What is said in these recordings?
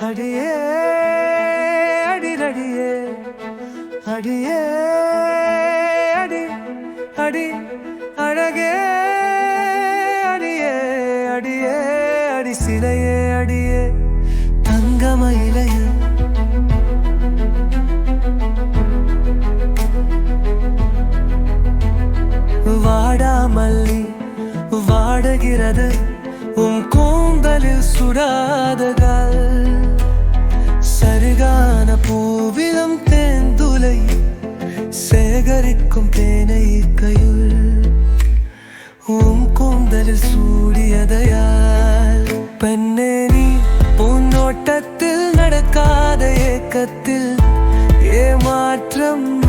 அடியே அடிரடியே அடியே அடி அடி அழகே அடியே அடியே அடி சிலையே அடியே தங்கமயிலையே. வாடாமல்லி வாடுகிறது உன் கோ சேகரிக்கும் தேனை கையுள் உன் கூந்தலில் சூடியதையால். பெண்ணே நீ உன்னோட்டத்தில் நடக்காத ஏக்கத்தில் ஏமாற்றம்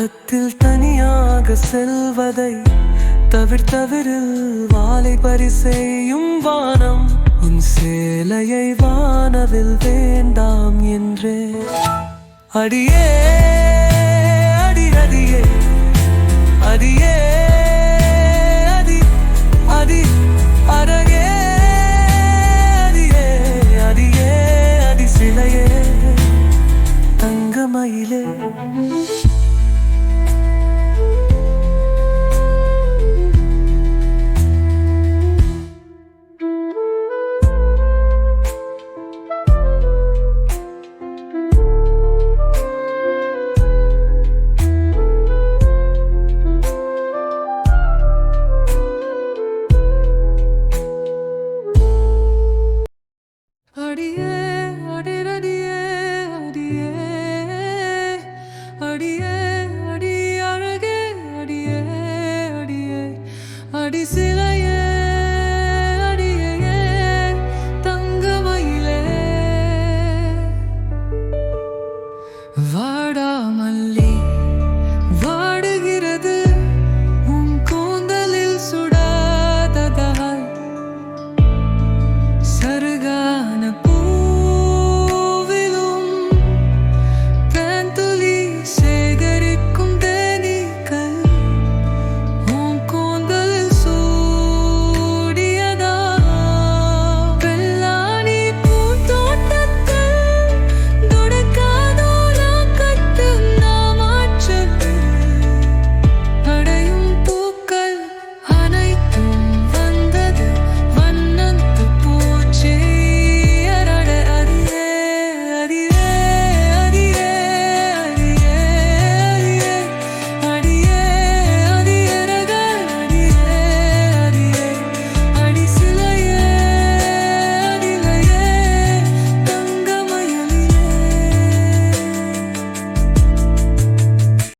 காலத்தில் தனியாக செல்வதை தவிர்த்தவிரில் வாழை பரிசெய்யும் வானம். உன் சேலையை வானவில் வேண்டாம் என்றே. அடியே அடி அடியே. அடியே அடி அடி அரகே அடியே அடியே அடி சிலையே. தங்கமயிலே